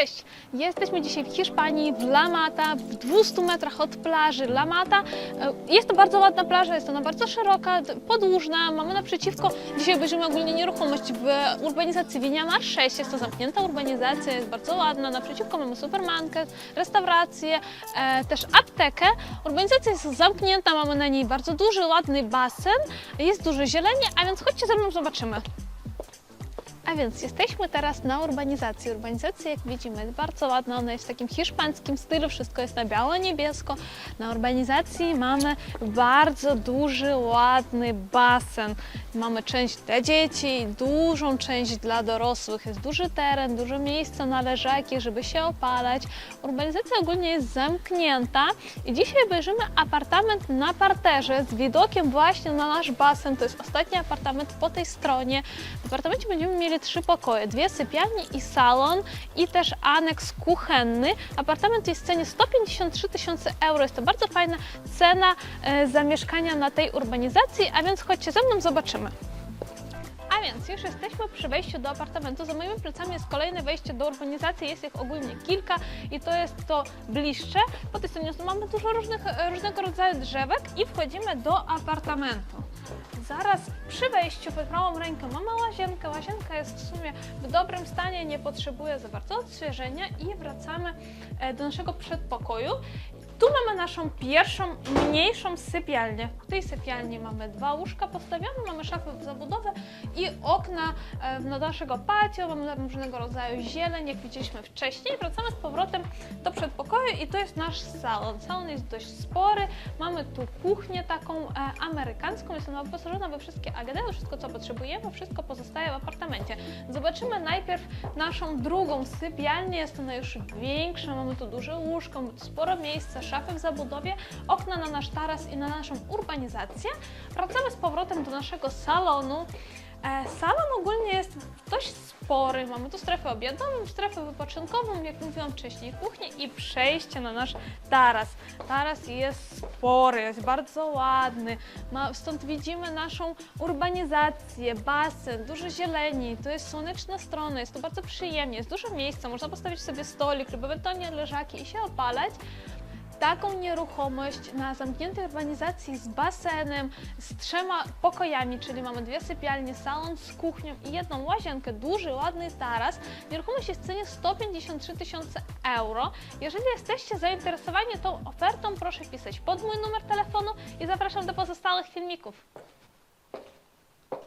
Cześć! Jesteśmy dzisiaj w Hiszpanii, w La Mata, w 200 metrach od plaży La Mata. E, Jest to bardzo ładna plaża, jest ona bardzo szeroka, podłużna. Mamy naprzeciwko, dzisiaj obejrzymy ogólnie nieruchomość w urbanizacji Winiana 6. Jest to zamknięta urbanizacja, jest bardzo ładna. Naprzeciwko mamy supermarket, restaurację, e, też aptekę. Urbanizacja jest zamknięta, mamy na niej bardzo duży, ładny basen, jest dużo zieleni, a więc chodźcie ze mną zobaczymy. A więc jesteśmy teraz na urbanizacji. Urbanizacja, jak widzimy, jest bardzo ładna. Ona jest w takim hiszpańskim stylu. Wszystko jest na biało-niebiesko. Na urbanizacji mamy bardzo duży, ładny basen. Mamy część dla dzieci, dużą część dla dorosłych. Jest duży teren, dużo miejsca na leżaki, żeby się opalać. Urbanizacja ogólnie jest zamknięta i dzisiaj obejrzymy apartament na parterze z widokiem właśnie na nasz basen. To jest ostatni apartament po tej stronie. W apartamencie będziemy mieli trzy pokoje, dwie sypialnie i salon i też aneks kuchenny. Apartament jest w cenie 153 tysiące euro. Jest to bardzo fajna cena e, za mieszkania na tej urbanizacji, a więc chodźcie ze mną, zobaczymy. A więc już jesteśmy przy wejściu do apartamentu. Za moimi plecami jest kolejne wejście do urbanizacji. Jest ich ogólnie kilka i to jest to bliższe. Po tej stronie mamy dużo różnych, różnego rodzaju drzewek i wchodzimy do apartamentu. Zaraz przy wejściu pod prawą rękę mamy łazienkę. Łazienka jest w sumie w dobrym stanie, nie potrzebuje za bardzo odświeżenia i wracamy e, do naszego przedpokoju. Tu mamy naszą pierwszą, mniejszą sypialnię. W tej sypialni mamy dwa łóżka postawione, mamy szafy w zabudowę i okna e, do naszego patio, mamy różnego rodzaju zieleń, jak widzieliśmy wcześniej. Wracamy z powrotem do przedpokoju i to jest nasz salon. Salon jest dość spory, mamy tu kuchnię taką e, amerykańską, jest ona wyposażona we wszystkie AGD, wszystko co potrzebujemy, wszystko pozostaje w apartamencie. Zobaczymy najpierw naszą drugą sypialnię, jest ona już większa, mamy tu duże łóżko, sporo miejsca, szafy w zabudowie, okna na nasz taras i na naszą urbanizację. Wracamy z powrotem do naszego salonu. E, Salon ogólnie jest dość spory. Mamy tu strefę obiadową, strefę wypoczynkową, jak mówiłam wcześniej, kuchnię i przejście na nasz taras. Taras jest spory, jest bardzo ładny. Ma, stąd widzimy naszą urbanizację, basen, dużo zieleni, to jest słoneczna strona, jest to bardzo przyjemnie, jest dużo miejsca, można postawić sobie stolik lub ewentualnie leżaki i się opalać taką nieruchomość na zamkniętej urbanizacji z basenem, z trzema pokojami, czyli mamy dwie sypialnie, salon z kuchnią i jedną łazienkę, duży, ładny taras. Nieruchomość jest w cenie 153 tysiące euro. Jeżeli jesteście zainteresowani tą ofertą, proszę pisać pod mój numer telefonu i zapraszam do pozostałych filmików.